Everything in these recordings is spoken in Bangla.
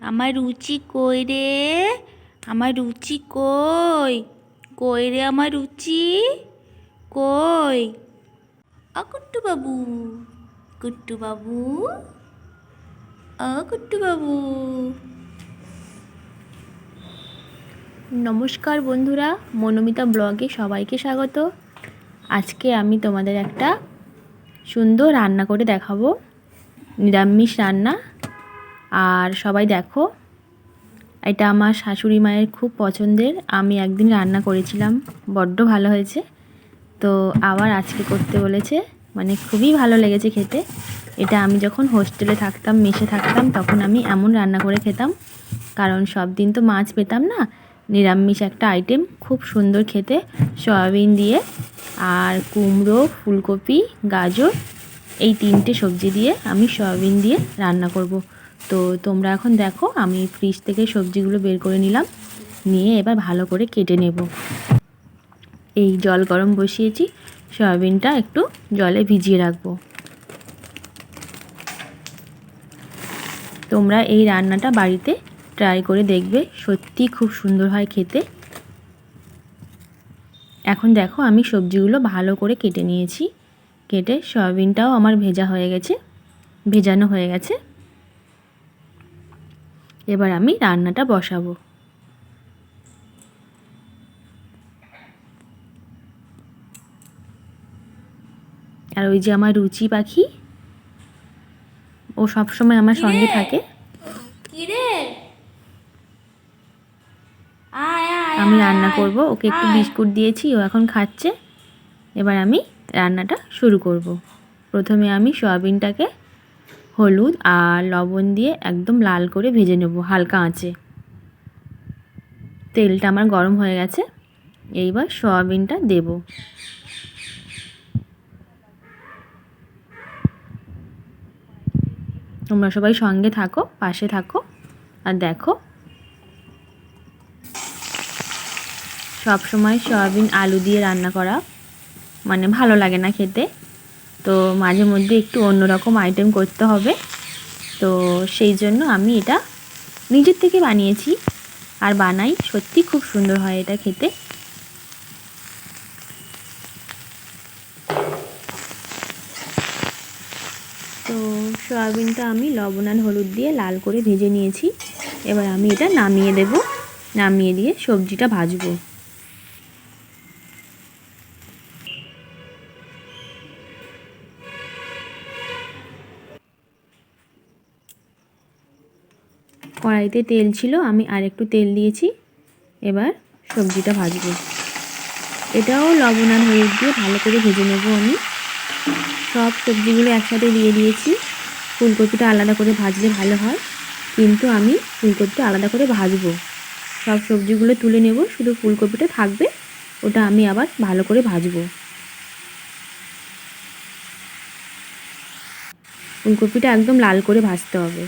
আমার রুচি কই রে? আমার রুচি কই? কই রে আমার রুচি? কই? আ কুট্টু বাবু কুট্টু বাবু আ কুট্টু বাবু নমস্কার বন্ধুরা, মনোমিতা ব্লগে সবাইকে স্বাগত। আজকে আমি তোমাদের একটা সুন্দর রান্না করে দেখাবো। নিরামিষ রান্না। আর সবাই দেখো, এটা আমার শাশুড়ি মায়ের খুব পছন্দের। আমি একদিন রান্না করেছিলাম, বড্ড ভালো হয়েছে। তো আবার আজকে করতে বলেছে মানে খুবই ভালো লেগেছে খেতে। এটা আমি যখন হোস্টেলে থাকতাম মেশে থাকতাম, তখন আমি এমন রান্না করে খেতাম। কারণ সব দিন তো মাছ পেতাম না। নিরামিষ একটা আইটেম খুব সুন্দর খেতে। সয়াবিন দিয়ে আর কুমড়ো, ফুলকপি, গাজর, এই তিনটে সবজি দিয়ে আমি সয়াবিন দিয়ে রান্না করব। তো তোমরা এখন দেখো, আমি ফ্রিজ থেকে সবজিগুলো বের করে নিলাম, নিয়ে এবার ভালো করে কেটে নেব। এই জল গরম বসিয়েছি, সয়াবিনটা একটু জলে ভিজিয়ে রাখব। তোমরা এই রান্নাটা বাড়িতে ট্রাই করে দেখবে, সত্যি খুব সুন্দর হয় খেতে। এখন দেখো, আমি সবজিগুলো ভালো করে কেটে নিয়েছি, কেটে সয়াবিনটাও আমার ভেজা হয়ে গেছে, ভেজানো হয়ে গেছে। এবার আমি রান্নাটা বসাবো। আর ওই যে আমার রুচি পাখি ও সবসময় আমার সঙ্গে থাকে। আমি রান্না করব ওকে একটু বিস্কুট দিয়েছি ও এখন খাচ্ছে। এবার আমি রান্নাটা শুরু করব। প্রথমে আমি সয়াবিনটাকে হলুদ আর লবণ দিয়ে একদম লাল করে ভেজে নেব হালকা আঁচে। তেলটা আমার গরম হয়ে গেছে, এইবার সয়াবিনটা দেব। তোমরা সবাই সঙ্গে থাকো, পাশে থাকো আর দেখো। সব সময় সয়াবিন আলু দিয়ে রান্না করা মানে ভালো লাগে না খেতে। তো মাঝে মধ্যে একটু অন্যরকম আইটেম করতে হবে। তো সেই জন্য আমি এটা নিজের থেকে বানিয়েছি আর বানাই। সত্যি খুব সুন্দর হয় এটা খেতে। তো সয়াবিনটা আমি লবণ আর হলুদ দিয়ে লাল করে ভেজে নিয়েছি। এবার আমি এটা নামিয়ে দেব। নামিয়ে দিয়ে সবজিটা ভাজবো। কড়াইতে তেল ছিল, আমি আর একটু তেল দিয়েছি। এবার সবজিটা ভাজবো। এটাও লবণ আর হলুদ দিয়ে ভালো করে ভেজে নেব আমি। সব সবজিগুলো একসাথে দিয়ে দিয়েছি। ফুলকপিটা আলাদা করে ভাজলে ভালো হয়। কিন্তু আমি ফুলকপিটা আলাদা করে ভাজবো। সব সবজিগুলো তুলে নেব, শুধু ফুলকপিটা থাকবে, ওটা আমি আবার ভালো করে ভাজবো। ফুলকপিটা একদম লাল করে ভাজতে হবে।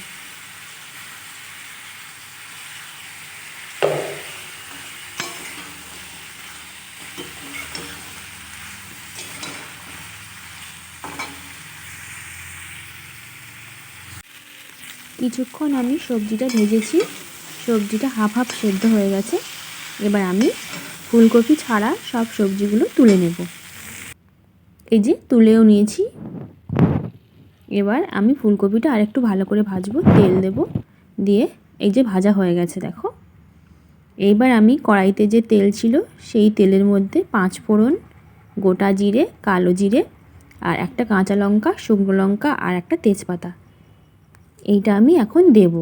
কিছুক্ষণ আমি সবজিটা ভেজেছি। সবজিটা হাফ হাফ সেদ্ধ হয়ে গেছে। এবার আমি ফুলকপি ছাড়া সব সবজিগুলো তুলে নেব। এই যে তুলেও নিয়েছি। এবার আমি ফুলকপিটা আরেকটু ভালো করে ভাজবো, তেল দেব। দিয়ে এই যে ভাজা হয়ে গেছে, দেখো। এইবার আমি কড়াইতে যে তেল ছিল, সেই তেলের মধ্যে পাঁচ ফোড়ন, গোটা জিরে, কালো জিরে, আর একটা কাঁচা লঙ্কা, শুকনো লঙ্কা, আর একটা তেজপাতা। এইটা আমি এখন দেব।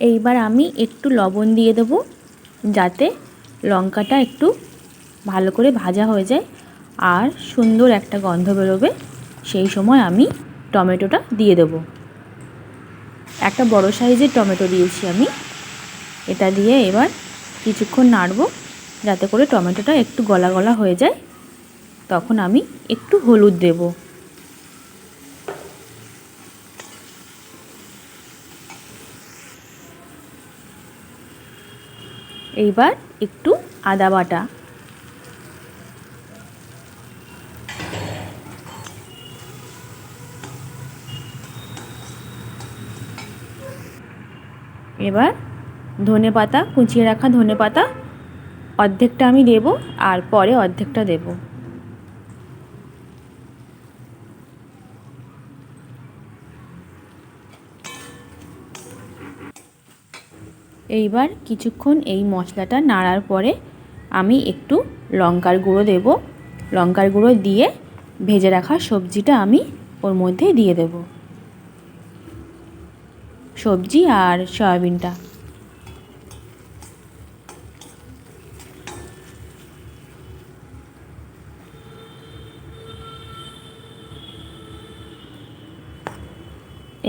এইবার আমি একটু লবণ দিয়ে দেব, যাতে লঙ্কাটা একটু ভালো করে ভাজা হয়ে যায় আর সুন্দর একটা গন্ধ বেরোবে। সেই সময় আমি টমেটোটা দিয়ে দেব। একটা বড় সাইজের টমেটো দিয়েছি আমি। এটা দিয়ে এবার কিছুক্ষণ নাড়বো, যাতে করে টমেটোটা একটু গলা গলা হয়ে যায়। তখন আমি একটু হলুদ দেব। এইবার একটু আদা বাটা। এবার ধনে পাতা, কুচিয়ে রাখা ধনে পাতা, অর্ধেকটা আমি দেব আর পরে অর্ধেকটা দেব। এইবার কিছুক্ষণ এই মশলাটা নাড়ার পরে আমি একটু লঙ্কার গুঁড়ো দেব। লঙ্কার গুঁড়ো দিয়ে ভেজে রাখা সবজিটা আমি ওর মধ্যে দিয়ে দেব। সবজি আর সয়াবিনটা।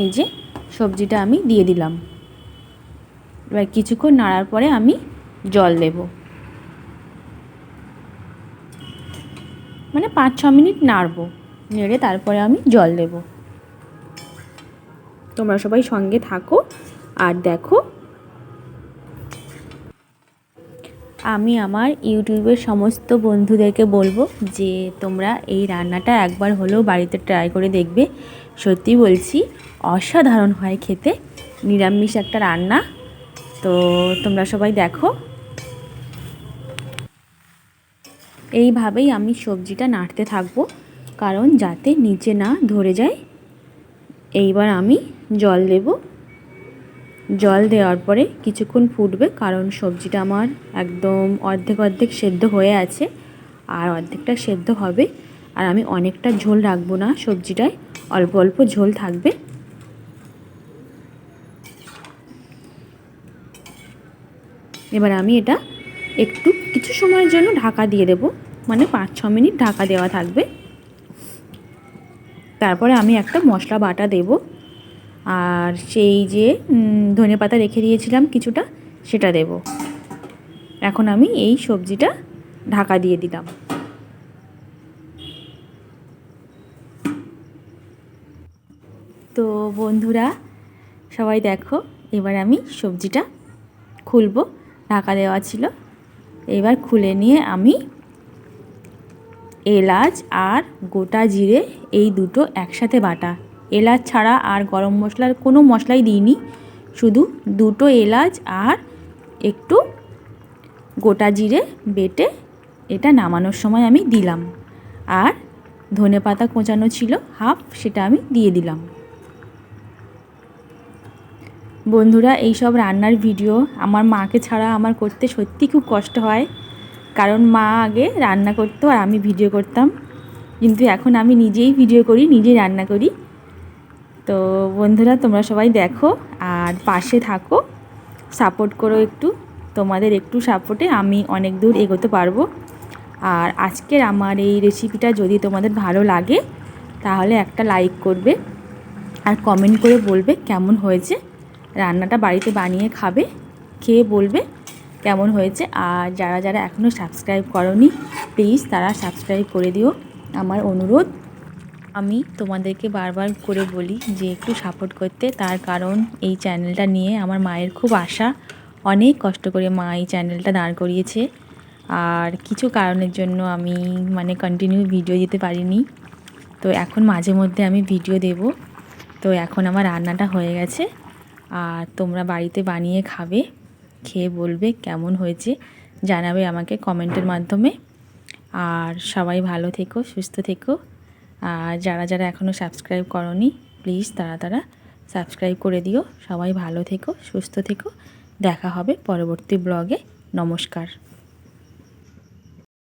এই যে সবজিটা আমি দিয়ে দিলাম। এবার কিছুক্ষণ নাড়ার পরে আমি জল দেব। মানে পাঁচ ছ মিনিট নাড়বো, নেড়ে তারপরে আমি জল দেব। তোমরা সবাই সঙ্গে থাকো আর দেখো। আমি আমার ইউটিউবের সমস্ত বন্ধুদেরকে বলব যে তোমরা এই রান্নাটা একবার হলেও বাড়িতে ট্রাই করে দেখবে। সত্যি বলছি, অসাধারণ হয় খেতে। নিরামিষ একটা রান্না। তো তোমরা সবাই দেখো। এইভাবেই আমি সবজিটা নাড়তে থাকব, কারণ যাতে নিচে না ধরে যায়। এইবার আমি জল দেব। জল দেওয়ার পরে কিছুক্ষণ ফুটবে, কারণ সবজিটা আমার একদম অর্ধেক অর্ধেক সেদ্ধ হয়ে আছে। আর অর্ধেকটা সেদ্ধ হবে, আর আমি অনেকটা ঝোল রাখব না সবজিটায়। অল্প অল্প ঝোল থাকবে। এবার আমি এটা একটু কিছু সময়ের জন্য ঢাকা দিয়ে দেব। মানে পাঁচ, ছ মিনিট ঢাকা দেওয়া থাকবে। তারপরে আমি একটা মশলা বাটা দেব। আর সেই যে ধনে পাতা রেখে দিয়েছিলাম কিছুটা, সেটা দেব। এখন আমি এই সবজিটা ঢাকা দিয়ে দিলাম। তো বন্ধুরা, সবাই দেখো, এবার আমি সবজিটা খুলবো। ঢাকা দেওয়া ছিল। এবার খুলে নিয়ে আমি এলাচ আর গোটা জিরে, এই দুটো একসাথে বাটা। এলাচ ছাড়া আর গরম মশলার কোনো মশলাই দিইনি। শুধু দুটো এলাচ আর একটু গোটা জিরে বেটে এটা নামানোর সময় আমি দিলাম। আর ধনে পাতা কোঁচানো ছিল, হাফ সেটা আমি দিয়ে দিলাম। বন্ধুরা এই সব রান্নার ভিডিও আমার মাকে ছাড়া আমার করতে সত্যি খুব কষ্ট হয়। কারণ মা আগে রান্না করতো আর আমি ভিডিও করতাম। কিন্তু এখন আমি নিজেই ভিডিও করি, নিজেই রান্না করি। তো বন্ধুরা, তোমরা সবাই দেখো আর পাশে থাকো। সাপোর্ট করো একটু। তোমাদের একটু সাপোর্টে আমি অনেক দূর এগোতে পারব। আর আজকের আমার এই রেসিপিটা যদি তোমাদের ভালো লাগে, তাহলে একটা লাইক করবে আর কমেন্ট করে বলবে কেমন হয়েছে। রান্নাটা বাড়িতে বানিয়ে খাবে, খেয়ে বলবে কেমন হয়েছে। আর যারা যারা এখনও সাবস্ক্রাইব করনি প্লিজ তারা সাবস্ক্রাইব করে দিও। আমার অনুরোধ, আমি তোমাদেরকে বারবার করে বলি যে একটু সাপোর্ট করতে। তার কারণ এই চ্যানেলটা নিয়ে আমার মায়ের খুব আশা। অনেক কষ্ট করে মা এই চ্যানেলটা দাঁড় করিয়েছে। আর কিছু কারণের জন্য আমি মানে কন্টিনিউ ভিডিও দিতে পারিনি। তো এখন মাঝে মধ্যে আমি ভিডিও দেব। তো এখন আমার রান্নাটা হয়ে গেছে। আর তোমরা বাড়িতে বানিয়ে খাবে, খেয়ে বলবে কেমন হয়েছে, জানাবে আমাকে কমেন্টের মাধ্যমে। আর সবাই ভালো থেকো, সুস্থ থেকো। আর যারা যারা এখনও সাবস্ক্রাইব করনি, প্লিজ তারা তারা সাবস্ক্রাইব করে দিও। সবাই ভালো থেকো, সুস্থ থেকো। দেখা হবে পরবর্তী ব্লগে। নমস্কার।